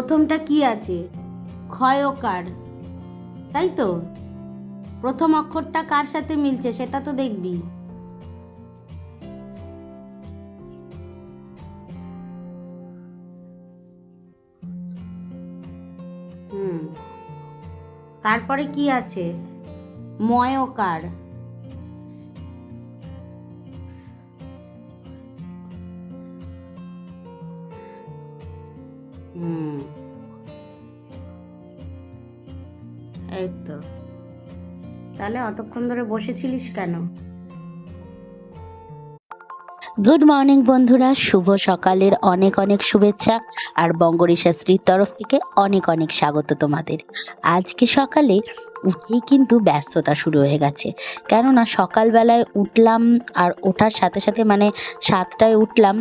প্রথমটা কি আছে? ক্ষয়কার তাই তো? প্রথম অক্ষরটা কার সাথে মিলছে সেটা তো দেখবি। হুম। তারপরে কি আছে? ময়কার তাহলে অতক্ষণ ধরে বসেছিলিস কেন? গুড মর্নিং বন্ধুরা, শুভ সকালের অনেক অনেক শুভেচ্ছা আর বঙ্গরিশাশ্রীর তরফ থেকে অনেক অনেক স্বাগত তোমাদের। আজকে সকালে উঠেই কিন্তু ব্যস্ততা শুরু হয়ে গেছে। কেননা সকালবেলায় উঠলাম আর ওঠার সাথে সাথে মানে সাতটায় উঠলাম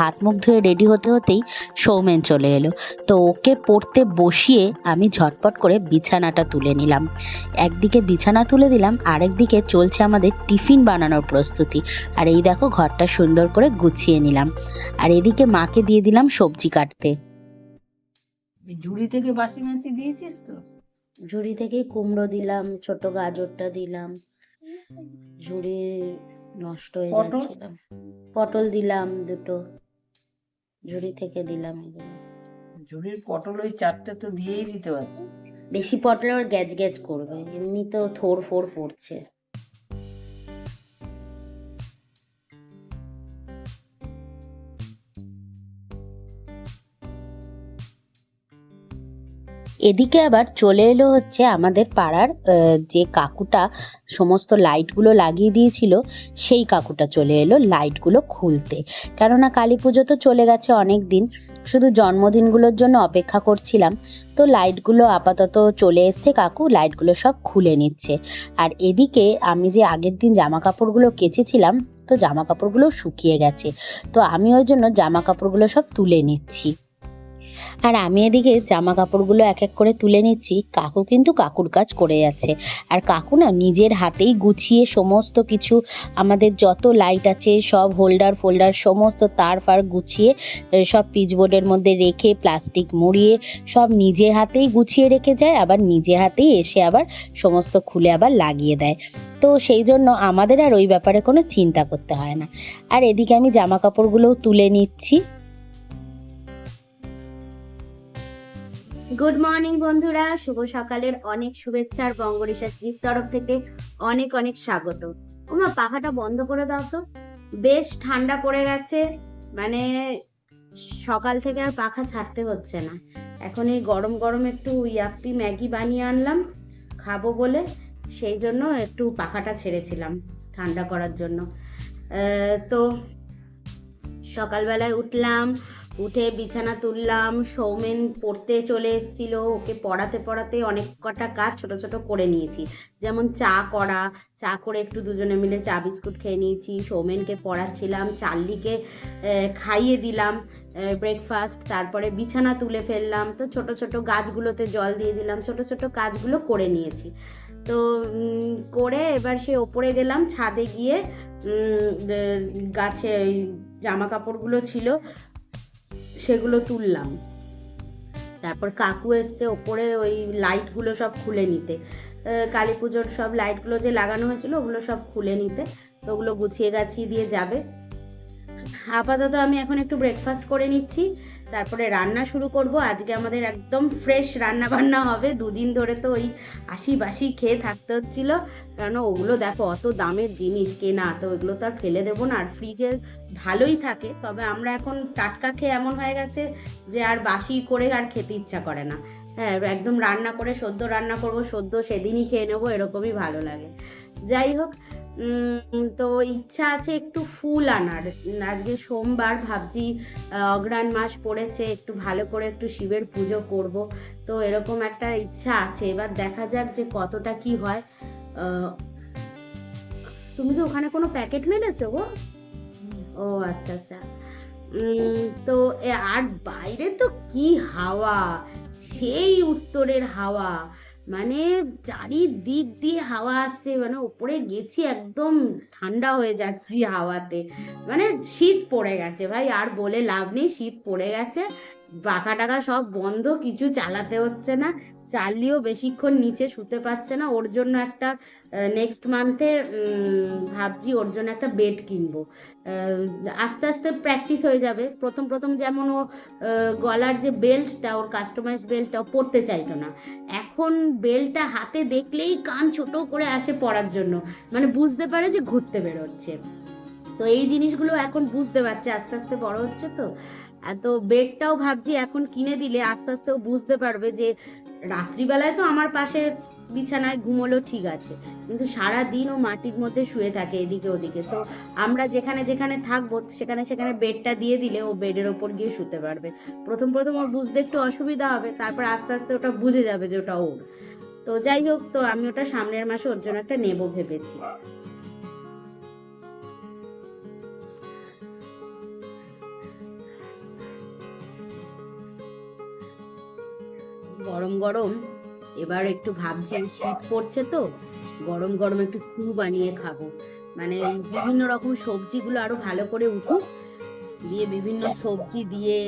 হাত মুখ ধুয়ে রেডি হতে হতেই সৌমেন চলে এলো। তো ওকে পড়তে বসিয়ে আমি ঝটপট করে বিছানাটা তুলে নিলাম। একদিকে বিছানা তুলে দিলাম, আরেকদিকে চলছে আমাদের টিফিন বানানোর প্রস্তুতি। আর এই দেখো ঘরটা সুন্দর করে গুছিয়ে নিলাম। আর এদিকে মাকে দিয়ে দিলাম সবজি কাটতে। ঝুড়ি থেকে বাসি মাসি দিয়েছিস তো? ঝুড়ি থেকেই কুমড়ো দিলাম ছোট গাজরটা দিলাম। ঝুড়ি নষ্ট হয়ে যাচ্ছিল। পটল দিলাম দুটো। ঝুড়ি থেকে দিলাম এগুলো। ঝুড়ির পটল ওই চারটে তো দিয়েই দিতে হবে বেশি পটলে ওর গ্যাজ গ্যাজ করবে। এমনি তো থোর ফোর পড়ছে এদিকে আবার চলে এলো হচ্ছে আমাদের পাড়ার যে কাকুটা, সমস্ত লাইটগুলো লাগিয়ে দিয়েছিল, সেই কাকুটা চলে এলো লাইটগুলো খুলতে। কেননা কালী পুজো তো চলে গেছে অনেক দিন, শুধু জন্মদিনগুলোর জন্য অপেক্ষা করছিলাম। তো লাইটগুলো আপাতত চলে এসছে কাকু, লাইটগুলো সব খুলে নিচ্ছে। আর এদিকে আমি যে আগের দিন জামা কাপড়গুলো কেচেছিলাম, তো জামা কাপড়গুলো শুকিয়ে গেছে। তো আমি ওই জন্য জামা কাপড়গুলো সব তুলে নিচ্ছি। আর আমি এদিকে জামা কাপড়গুলো এক এক করে তুলে নিচ্ছি। কাকু কিন্তু কাকুর কাজ করে যাচ্ছে। আর কাকু না নিজের হাতেই গুছিয়ে সমস্ত কিছু, আমাদের যত লাইট আছে, সব হোল্ডার ফোল্ডার সমস্ত তার ফার গুছিয়ে সব পিচবোর্ডের মধ্যে রেখে প্লাস্টিক মুড়িয়ে, সব নিজে হাতেই গুছিয়ে রেখে যায়। আবার নিজে হাতেই এসে আবার সমস্ত খুলে আবার লাগিয়ে দেয়। তো সেই জন্য আমাদের আর ওই ব্যাপারে কোনো চিন্তা করতে হয় না। আর এদিকে আমি জামা কাপড়গুলোও তুলে নিচ্ছি। গুড মর্নিং বন্ধুরা। শুভ সকালের অনেক শুভেচ্ছা আর বঙ্গরিশাশ্রীর তরফ থেকে অনেক অনেক স্বাগত। ওমা, পাখাটা বন্ধ করে দাও তো। বেশ ঠান্ডা পড়ে গেছে। মানে সকাল থেকে আর পাখা ছাড়তে হচ্ছে না। এখন এই গরম গরম একটু ইয়াপ্পি ম্যাগি বানিয়ে আনলাম, খাব বলে। সেই জন্য একটু পাখাটা ছেড়েছিলাম ঠান্ডা করার জন্য। তো সকালবেলায় উঠলাম উঠে বিছানা তুললাম, সৌমেন পড়তে চলে এসেছিল, ওকে পড়াতে পড়াতে অনেক কটা কাজ ছোট ছোট করে নিয়েছি। যেমন চা করা, চা করে একটু দুজনে মিলে চা বিস্কুট খেয়ে নিয়েছি, সৌমেনকে পড়াচ্ছিলাম চার্লিকে খাইয়ে দিলাম ব্রেকফাস্ট তারপরে বিছানা তুলে ফেললাম, তো ছোট ছোট গাছগুলোতে জল দিয়ে দিলাম, ছোট ছোট কাজগুলো করে নিয়েছি। তো করে এবার সে ওপরে গেলাম, ছাদে গিয়ে গাছে ওই জামা কাপড়গুলো ছিল সেগুলো তুললাম। তারপর কাকু এসছে ওপরে ওই লাইটগুলো সব খুলে নিতে। কালী পুজোর সব লাইটগুলো যে লাগানো হয়েছিল ওগুলো সব খুলে নিতে। তো ওগুলো গুছিয়ে গাছিয়ে দিয়ে যাবে। আপাতত আমি এখন একটু ব্রেকফাস্ট করে নিচ্ছি। তারপরে রান্না শুরু করব। আজকে আমাদের একদম ফ্রেশ রান্না বান্না হবে। দুদিন ধরে তো ওই আশি বাসি খেয়ে থাকতে হচ্ছিল। কারণ ওগুলো দেখো, অত দামের জিনিস কেনা, তো ওগুলো তো আর ফেলে দেবো না। আর ফ্রিজে ভালোই থাকে। তবে আমরা এখন টাটকা খেয়ে এমন হয়ে গেছে যে আর বাসি করে আর খেতে ইচ্ছা করে না। হ্যাঁ একদম রান্না করে, সদ্য রান্না করব, সদ্য সেদিনই খেয়ে নেব, এরকমই ভালো লাগে। যাই হোক তো ইচ্ছা আছে একটু ফুল আনার। আজকে সোমবার ভাবছি অগ্রাণ মাস পড়েছে, একটু ভালো করে একটু শিবের পুজো করব। তো এরকম একটা ইচ্ছা আছে। এবার দেখা যাক যে কতটা কি হয়। তুমি কি ওখানে কোনো প্যাকেট মেরেছো গো? ও আচ্ছা আচ্ছা। তো আর বাইরে তো কি হাওয়া? সেই উত্তরের হাওয়া। মানে চারিদিক দিয়ে হাওয়া আসছে মানে ওপরে গেছি একদম ঠান্ডা হয়ে যাচ্ছি হাওয়াতে। মানে শীত পড়ে গেছে ভাই, আর বলে লাভ নেই, শীত পড়ে গেছে পাখা টাকা সব বন্ধ, কিছু চালাতে হচ্ছে না। চালিয়েও বেশিক্ষণ নিচে শুতে পারছে না। ওর জন্য একটা নেক্সট মান্থে ভাবছি ওর জন্য একটা বেড কিনবো। আস্তে আস্তে প্র্যাকটিস হয়ে যাবে। প্রথম প্রথম যেমন ও গলার যে বেল্টটা ওর কাস্টমাইজ বেল্টটা পরতে চাইতো না। এখন বেল্টটা হাতে দেখলেই কান ছোট করে আসে পরার জন্য। মানে বুঝতে পারে যে ঘুরতে বেরোচ্ছে। তো এই জিনিসগুলো এখন বুঝতে পারছে। আস্তে আস্তে বড় হচ্ছে তো। তো বেডটাও ভাবছি এখন কিনে দিলে আস্তে আস্তে ও বুঝতে পারবে যে রাত্রিবেলায় তো আমার পাশে বিছানায় ঘুমোলো ঠিক আছে। কিন্তু সারা দিন ও মাটির মধ্যে শুয়ে থাকে এদিকে ওদিকে। তো আমরা যেখানে যেখানে থাকব সেখানে সেখানে বেডটা দিয়ে দিলে ও বেডের ওপর গিয়ে শুতে পারবে। প্রথম প্রথম ওর বুঝতে একটু অসুবিধা হবে, তারপর আস্তে আস্তে ওটা বুঝে যাবে যে ওটা ওর। তো যাই হোক, তো আমি ওটা সামনের মাসে ওর জন্য একটা নেব ভেবেছি। গরম গরম। এবার একটু ভাবছি শীত পড়ছে তো, গরম গরম একটু স্টু বানিয়ে খাব। মানে বিভিন্ন রকম সবজিগুলো আরও ভালো করে উঠুক, দিয়ে বিভিন্ন সবজি দিয়ে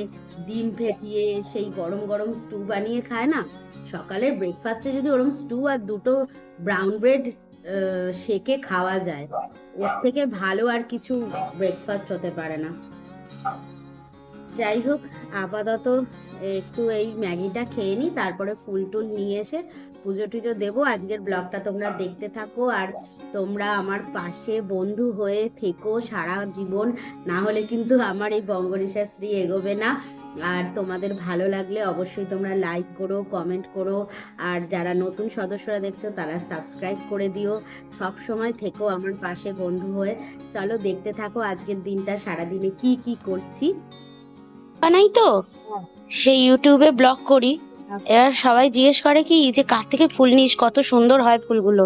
ডিম ফেটিয়ে সেই গরম গরম স্টু বানিয়ে খায় না? সকালের ব্রেকফাস্টে যদি ওরকম স্টু আর দুটো ব্রাউন ব্রেড সেকে খাওয়া যায়, ওর থেকে ভালো আর কিছু ব্রেকফাস্ট হতে পারে না। যাই হোক, আপাতত একটু এই ম্যাগিটা খেয়ে নিই, তারপরে ফুল টুল নিয়ে এসে পুজো টুজো দেবো। আজকের ব্লগটা তোমরা দেখতে থাকো আর তোমরা আমার পাশে বন্ধু হয়ে থেকো সারা জীবন। না হলে কিন্তু আমার এই বঙ্গরিশাশ্রী এগোবে না। আর তোমাদের ভালো লাগলে অবশ্যই তোমরা লাইক করো, কমেন্ট করো। আর যারা নতুন সদস্যরা দেখছ, তারা সাবস্ক্রাইব করে দিও। সব সময় থেকো আমার পাশে বন্ধু হয়ে। চলো দেখতে থাকো আজকের দিনটা সারাদিনে কি কি করছি। বানাই তো? সেই ইউটিউবে ব্লগ করি। এবার সবাই জিজ্ঞেস করে কি যে কার থেকে ফুল নিস? কত সুন্দর হয় ফুলগুলো?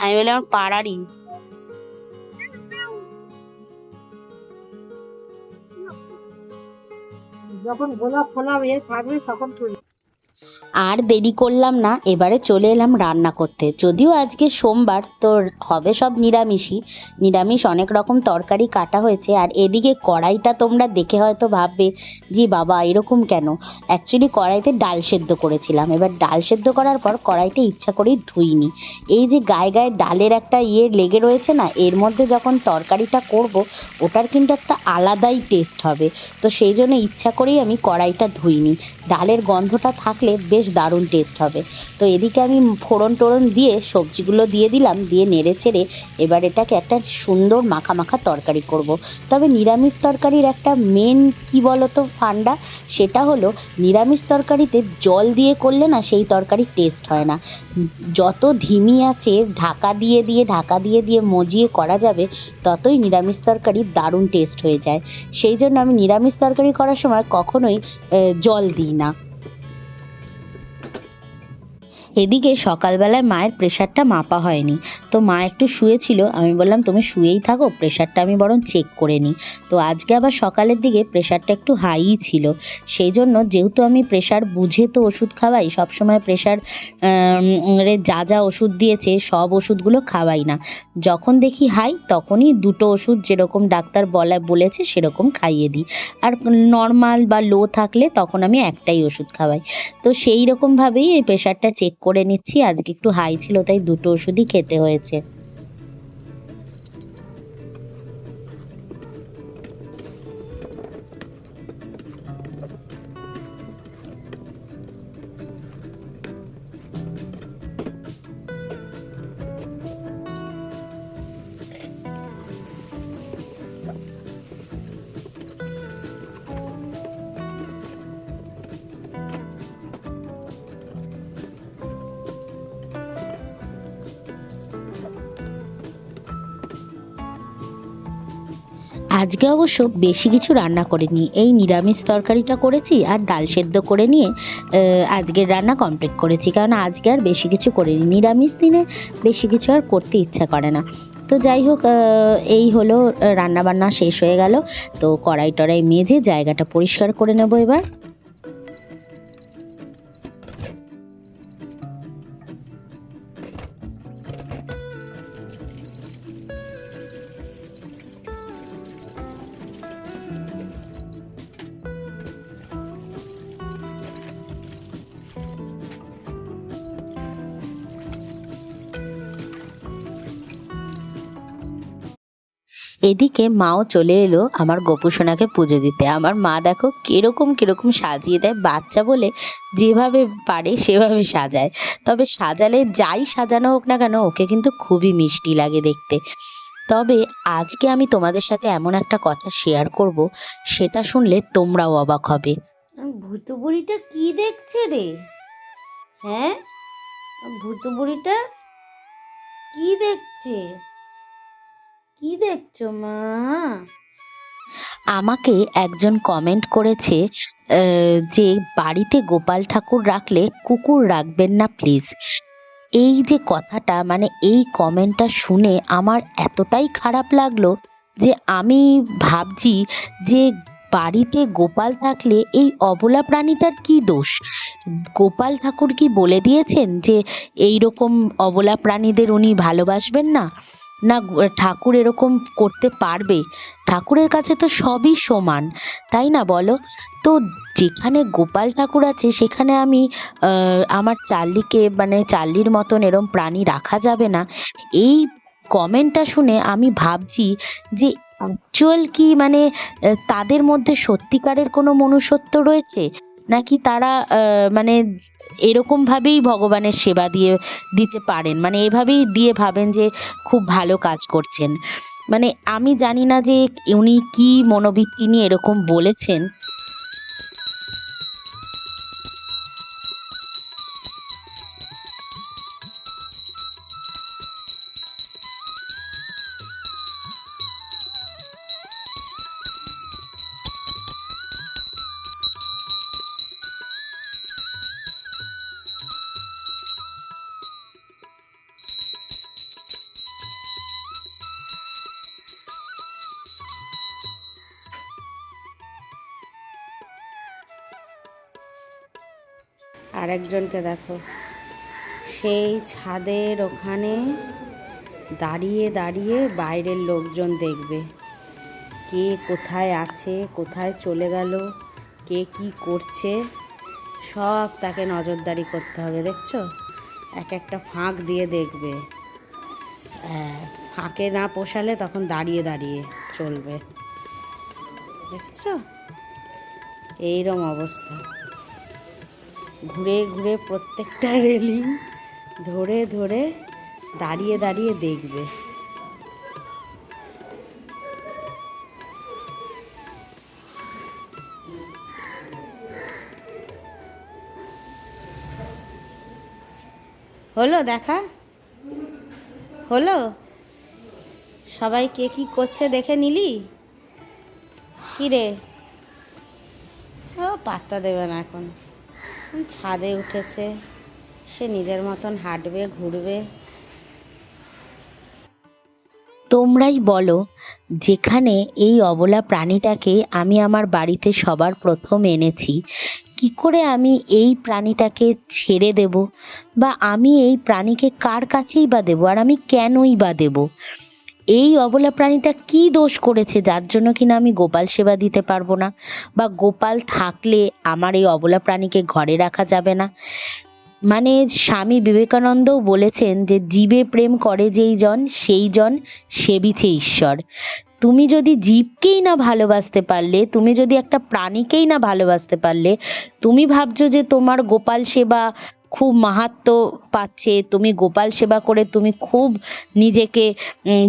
আমি বলে আমার পাড়ারই। যখন গোলাপ ফোলাপ এ থাকবে তখন তুই আর দেরি করলাম না, এবারে চলে এলাম রান্না করতে। যদিও আজকে সোমবার, তো হবে সব নিরামিষই। নিরামিষ অনেক রকম তরকারি কাটা হয়েছে, আর এদিকে কড়াইটা তোমরা দেখে হয়তো ভাববে, জি বাবা, এরকম কেন? অ্যাকচুয়ালি কড়াইতে ডাল সেদ্ধ করেছিলাম। এবার ডাল সেদ্ধ করার পর কড়াইটা ইচ্ছা করেই ধুইনি। এই যে গায়ে গায়ে ডালের একটা ইয়ে লেগে রয়েছে না, এর মধ্যে যখন তরকারিটা করব, ওটার কিন্তু একটা আলাদাই টেস্ট হবে। তো সেই জন্য ইচ্ছা করেই আমি কড়াইটা ধুইনি। ডালের গন্ধটা থাকলে বেশ দারুণ টেস্ট হবে। তো এদিকে আমি ফোড়ন টোড়ন দিয়ে সবজিগুলো দিয়ে দিলাম, দিয়ে নেড়ে চেড়ে এবার এটাকে একটা সুন্দর মাখা মাখা তরকারি করব। তবে নিরামিষ তরকারির একটা মেন কি বলতো ফান্ডা? সেটা হলো নিরামিষ তরকারিতে জল দিয়ে করলে না সেই তরকারির টেস্ট হয় না। যত ধিমি আছে, ঢাকা দিয়ে দিয়ে, ঢাকা দিয়ে দিয়ে মজিয়ে করা যাবে, ততই নিরামিষ তরকারি দারুণ টেস্ট হয়ে যায়। সেই জন্য আমি নিরামিষ তরকারি করার সময় কখনোই জল দিই না। এদিকে সকালবেলায় মায়ের প্রেশারটা মাপা হয়নি। তো মা একটু শুয়েছিল, আমি বললাম, তুমি শুয়েই থাকো প্রেশারটা আমি বরং চেক করে নিই। তো আজকে আবার সকালের দিকে প্রেশারটা একটু হাইই ছিল। সেই জন্য যেহেতু আমি প্রেশার বুঝে তো ওষুধ খাওয়াই, সবসময় প্রেশার যা যা ওষুধ দিয়েছে, সব ওষুধগুলো খাওয়াই না। যখন দেখি হাই তখনই দুটো ওষুধ যেরকম ডাক্তার বলা, বলেছে, সেরকম খাইয়ে দিই। আর নর্মাল বা লো থাকলে তখন আমি একটাই ওষুধ খাওয়াই। তো সেই রকমভাবেই এই প্রেশারটা চেক করে নিচ্ছি আজকে একটু হাই ছিল তাই দুটো ওষুধই খেতে হয়েছে। আজকে অবশ্য বেশি কিছু রান্না করিনি। এই নিরামিষ তরকারিটা করেছি আর ডাল সেদ্ধ করে নিয়ে আজকের রান্না কমপ্লিট করেছি। কারণ আজকে আর বেশি কিছু করিনি। নিরামিষ দিনে বেশি কিছু আর করতে ইচ্ছা করে না। তো যাই হোক এই হলো, রান্নাবান্না শেষ হয়ে গেল। তো কড়াই টড়াই মেজে জায়গাটা পরিষ্কার করে নেব এবার। এদিকে মাও চলে এলো আমার গোপুসোনাকে পুজো দিতে। আমার মা দেখো কীরকম কীরকম সাজিয়ে দেয় বাচ্চা বলে যেভাবে পারে সেভাবে সাজায়। তবে সাজালে যাই সাজানো হোক না কেন, ওকে কিন্তু খুবই মিষ্টি লাগে দেখতে। তবে আজকে আমি তোমাদের সাথে এমন একটা কথা শেয়ার করব, সেটা শুনলে তোমরাও অবাক হবে। ভূত বুড়িটা কি দেখছে রে? হ্যাঁ? ভূত বুড়িটা কি দেখছে? কি দেখছ, মা? আমাকে একজন কমেন্ট করেছে যে বাড়িতে গোপাল ঠাকুর রাখলে কুকুর রাখবেন না প্লিজ এই যে কথাটা মানে এই কমেন্টটা শুনে আমার এতটাই খারাপ লাগল যে আমি ভাবছি যে বাড়িতে গোপাল থাকলে এই অবলা প্রাণীটার কি দোষ? গোপাল ঠাকুর কি বলে দিয়েছেন যে এই রকম অবলা প্রাণীদের উনি ভালোবাসবেন না? না ঠাকুর এরকম করতে পারবে? ঠাকুরের কাছে তো সবই সমান, তাই না বলো? তো যেখানে গোপাল ঠাকুর আছে, সেখানে আমি আমার চার্লিকে মানে চার্লির মতন এরম প্রাণী রাখা যাবে না। এই কমেন্টটা শুনে আমি ভাবছি যে অ্যাকচুয়াল কি মানে তাদের মধ্যে সত্যিকারের কোনো মনুষ্যত্ব রয়েছে? নাকি তারা মানে এরকম ভাবেই ভগবানের সেবা দিয়ে, দিতে পারেন? মানে এভাবেই দিয়ে ভাবেন যে খুব ভালো কাজ করছেন। মানে আমি জানি না যে উনি কি মনোবৃত্তি নিয়ে এরকম বলেছেন। আর একজনকে দেখো। সেই ছাদের ওখানে দাঁড়িয়ে দাঁড়িয়ে বাইরের লোকজন দেখবে। কে কোথায় আছে, কোথায় চলে গেল, কে কি করছে, সব তাকে নজরদারি করতে হবে, দেখছ? এক একটা ফাঁক দিয়ে দেখবে। ফাঁকে না পোষালে তখন দাঁড়িয়ে দাঁড়িয়ে চলবে। দেখছ? এইরম অবস্থা। ঘুরে ঘুরে প্রত্যেকটা রেলিং ধরে ধরে দাঁড়িয়ে দাঁড়িয়ে দেখবে। হলো দেখা? হলো? সবাই কে কি করছে দেখে নিলি? কি রে? ও পাত্তা দেবে না এখন। ছাদে উঠেছে। সে নিজের মতন হাঁটবে, ঘুরবে। তোমরাই বলো, যেখানে এই অবলা প্রাণীটাকে আমি আমার বাড়িতে সবার প্রথম এনেছি, কি করে আমি এই প্রাণীটাকে ছেড়ে দেব? বা আমি এই প্রাণীকে কার কাছেই বা দেবো? আর আমি কেনই বা দেব? এই অবলা প্রাণীটা কি দোষ করেছে? যার জন্য কিনা আমি গোপাল সেবা দিতে পারব না? বা গোপাল থাকলে আমার এই অবলা প্রাণীকে ঘরে রাখা যাবে না? মানে স্বামী বিবেকানন্দও বলেছেন যে, জীবে প্রেম করে যেই জন, সেই জন সেবিছে ঈশ্বর। তুমি যদি জীবকেই না ভালোবাসতে পারলে, তুমি যদি একটা প্রাণীকেই না ভালোবাসতে পারলে, তুমি ভাবছ যে তোমার গোপাল সেবা খুব মাহাত্ম পাচ্ছে, তুমি গোপাল সেবা করে তুমি খুব নিজেকে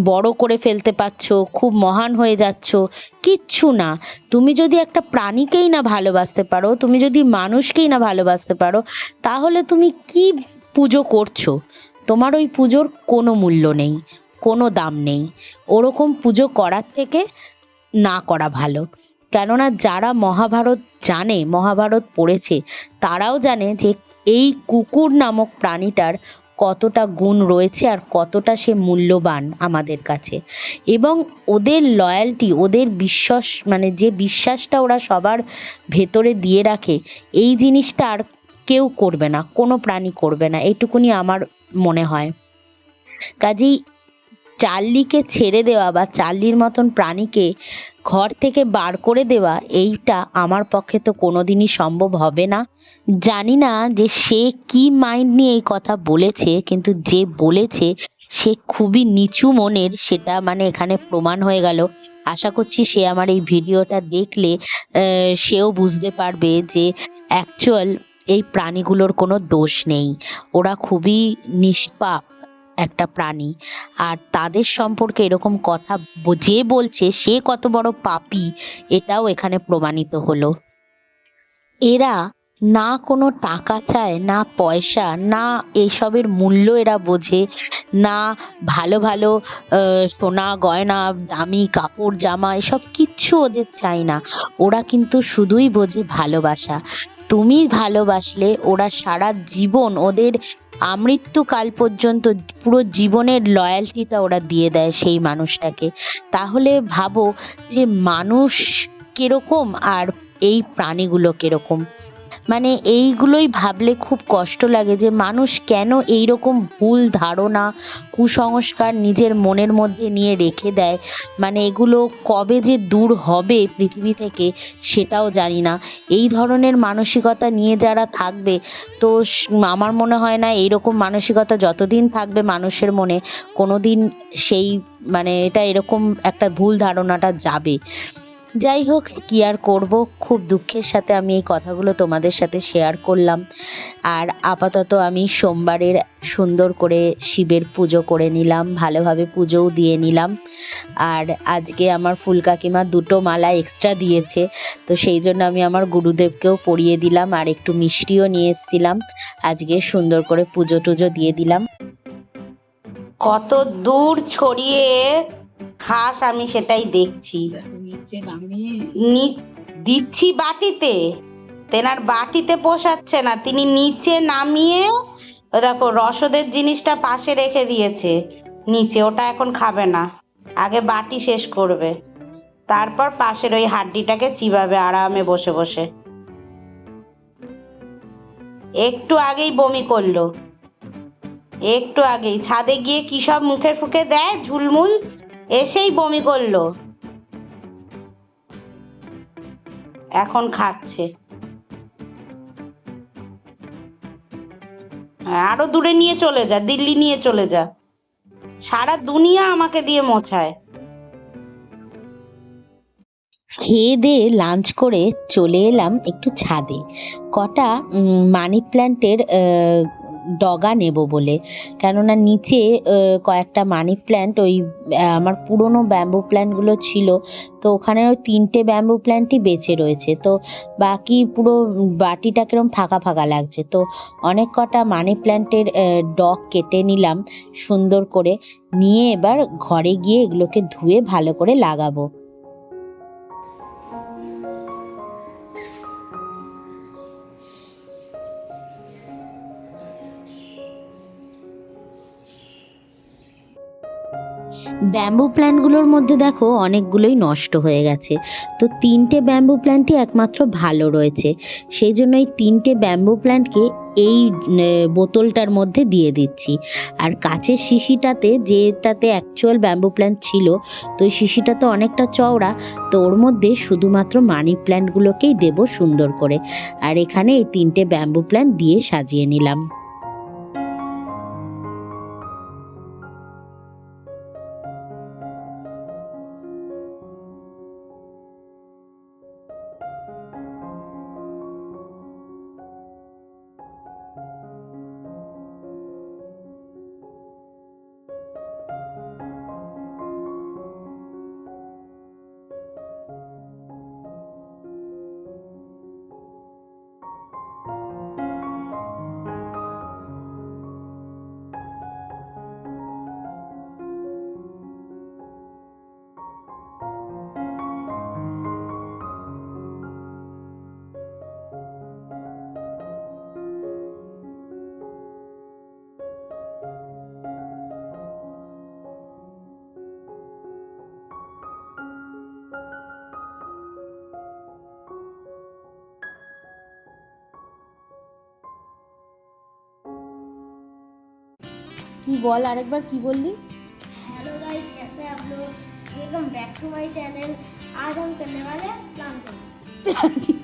বড় করে ফেলতে পারছ, খুব মহান হয়ে যাচ্ছ। কিচ্ছু না। তুমি যদি একটা প্রাণীকেই না ভালোবাসতে পারো, তুমি যদি মানুষকেই না ভালোবাসতে পারো, তাহলে তুমি কি পুজো করছ? তোমার ওই পুজোর কোনো মূল্য নেই, কোনো দাম নেই। ওরকম পুজো করার থেকে না করা ভালো। কেননা যারা মহাভারত জানে, মহাভারত পড়েছে, তারাও জানে যে এই কুকুর নামক প্রাণীটার কতটা গুণ রয়েছে আর কতটা সে মূল্যবান আমাদের কাছে। এবং ওদের লয়্যালটি ওদের বিশ্বাস মানে যে বিশ্বাসটা ওরা সবার ভেতরে দিয়ে রাখে, এই জিনিসটা আর কেউ করবে না, কোনো প্রাণী করবে না এইটুকুনি আমার মনে হয়। কাজেই চার্লিকে ছেড়ে দেওয়া বা চার্লির মতন প্রাণীকে ঘর থেকে বার করে দেওয়া, এইটা আমার পক্ষে তো কোনোদিনই সম্ভব হবে না। জানি না যে সে কি মাইন্ড নিয়ে এই কথা বলেছে, কিন্তু যে বলেছে সে খুবই নিচু মনের, সেটা মানে এখানে প্রমাণ হয়ে গেল। আশা করছি সে আমার এই ভিডিওটা দেখলে সেও বুঝতে পারবে যে অ্যাকচুয়াল এই প্রাণীগুলোর কোনো দোষ নেই। ওরা খুবই নিষ্পাপ একটা প্রাণী। আর তাদের সম্পর্কে এরকম কথা যে বলছে সে কত বড় পাপী, এটাও এখানে প্রমাণিত হলো। এরা না কোনো টাকা চায়, না পয়সা, না এসবের মূল্য এরা বোঝে, না ভালো ভালো সোনা গয়না, দামি কাপড়, জামা এসব কিচ্ছু ওদের চাই না। ওরা কিন্তু শুধুই বোঝে ভালোবাসা। তুমি ভালোবাসলে ওরা সারা জীবন ওদের আমৃত্যুকাল পর্যন্ত পুরো জীবনের লয়্যালটিটা ওরা দিয়ে দেয় সেই মানুষটাকে। তাহলে ভাবো যে মানুষ কীরকম আর এই প্রাণীগুলো কীরকম। মানে এইগুলোই ভাবলে খুব কষ্ট লাগে যে মানুষ কেন এই রকম ভুল ধারণা, কুসংস্কার নিজের মনের মধ্যে নিয়ে রেখে দেয়? মানে এগুলো কবে যে দূর হবে পৃথিবী থেকে সেটাও জানি না। এই ধরনের মানসিকতা নিয়ে যারা থাকবে, তো আমার মনে হয় না এইরকম মানসিকতা যতদিন থাকবে মানুষের মনে, কোনোদিন সেই মানে এটা এরকম একটা ভুল ধারণাটা যাবে। যাই হোক, কি আর করব? খুব দুঃখের সাথে আমি এই কথাগুলো তোমাদের সাথে শেয়ার করলাম। আর আপাতত আমি সোমবারের সুন্দর করে শিবের পুজো করে নিলাম, ভালোভাবে পুজোও দিয়ে নিলাম। আর আজকে আমার ফুল কাকিমা দুটো মালা এক্সট্রা দিয়েছে, তো সেই জন্য আমি আমার গুরুদেবকেও পরিয়ে দিলাম আর একটু মিষ্টিও নিয়ে এসেছিলাম। আজকে সুন্দর করে পুজো টুজো দিয়ে দিলাম। কত দূর ছড়িয়ে ঘাস আমি সেটাই দেখছি। দিচ্ছি বাটিতে। তেনার বাটিতে পোষাচ্ছে না, তিনি নিচে নামিয়ে দেখো, রসদের জিনিসটা পাশে রেখে দিয়েছে। নিচে, ওটা এখন খাবে না। আগে বাটি শেষ করবে। তারপর পাশের ওই হাড্ডিটাকে চিবাবে আরামে বসে বসে। একটু আগেই বমি করল। একটু আগেই। ছাদে গিয়ে কি সব মুখে ফুকে দেয়? ঝুলমুল এসেই বমি করল। এখন খাচ্ছে। আরও দূরে নিয়ে চলে যা, দিল্লি নিয়ে চলে যা। সারা দুনিয়া আমাকে দিয়ে মোছায়। খেয়ে দিয়ে লাঞ্চ করে চলে এলাম একটু ছাদে। কটা মানি প্ল্যান্টের ডগা নেব বলে। কেননা নিচে কয়েকটা মানি প্ল্যান্ট ওই আমার পুরনো ব্যাম্বু প্ল্যান্টগুলো ছিল। তো ওখানে ওই তিনটে ব্যাম্বু প্ল্যান্টই বেঁচে রয়েছে। তো বাকি পুরো বাটিটা কিরম ফাঁকা ফাঁকা লাগছে। তো অনেক কটা মানি প্ল্যান্টের ডগ কেটে নিলাম সুন্দর করে। নিয়ে এবার ঘরে গিয়ে এগুলোকে ধুয়ে ভালো করে লাগাবো। ব্যাম্বু প্ল্যান্টগুলোর মধ্যে দেখো অনেকগুলোই নষ্ট হয়ে গেছে। তো তিনটে ব্যাম্বু প্ল্যান্টই একমাত্র ভালো রয়েছে। সেই জন্য এই তিনটে ব্যাম্বু প্ল্যান্টকে এই বোতলটার মধ্যে দিয়ে দিচ্ছি। আর কাচের শিশিটাতে যেটাতে অ্যাকচুয়াল ব্যাম্বু প্ল্যান্ট ছিল, তো ওই শিশিটা তো অনেকটা চওড়া, তো ওর মধ্যে শুধুমাত্র মানি প্ল্যান্টগুলোকেই দেব সুন্দর করে। আর এখানে এই তিনটে ব্যাম্বু প্ল্যান্ট দিয়ে সাজিয়ে নিলাম। কি বল আরেকবার কি বললি हेलो गाइस कैसे हैं आप लोग welcome back to my channel आज हम करने वाले हैं प्लांटिंग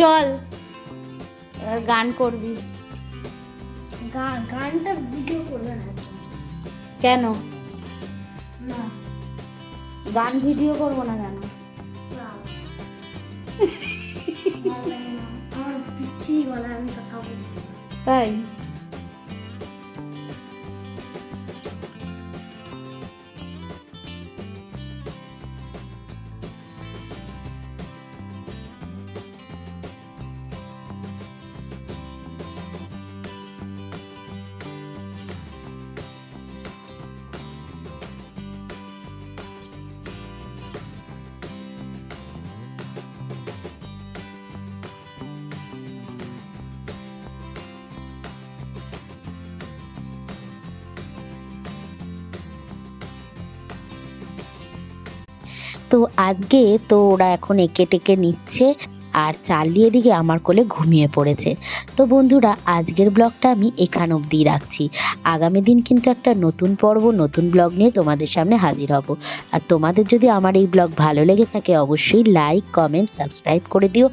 চল এবার গান করবি। গান গানটা ভিডিও করবে না। কেন? না। গান ভিডিও করব না কেন? তাই? তো আজকে তো ওরা এখন এঁকে টেকে নিচ্ছে আর চালিয়ে দিকে আমার কোলে ঘুমিয়ে পড়েছে। তো বন্ধুরা, আজকের ব্লগটা আমি এখান অবধি রাখছি। আগামী দিন কিন্তু একটা নতুন পর্ব, নতুন ব্লগ নিয়ে তোমাদের সামনে হাজির হব। আর তোমাদের যদি আমার এই ব্লগ ভালো লেগে থাকে, অবশ্যই লাইক, কমেন্ট, সাবস্ক্রাইব করে দিও।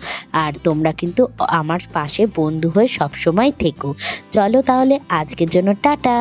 আর তোমরা কিন্তু আমার পাশে বন্ধু হয়ে সবসময় থেকো। চলো তাহলে আজকের জন্য টাটা!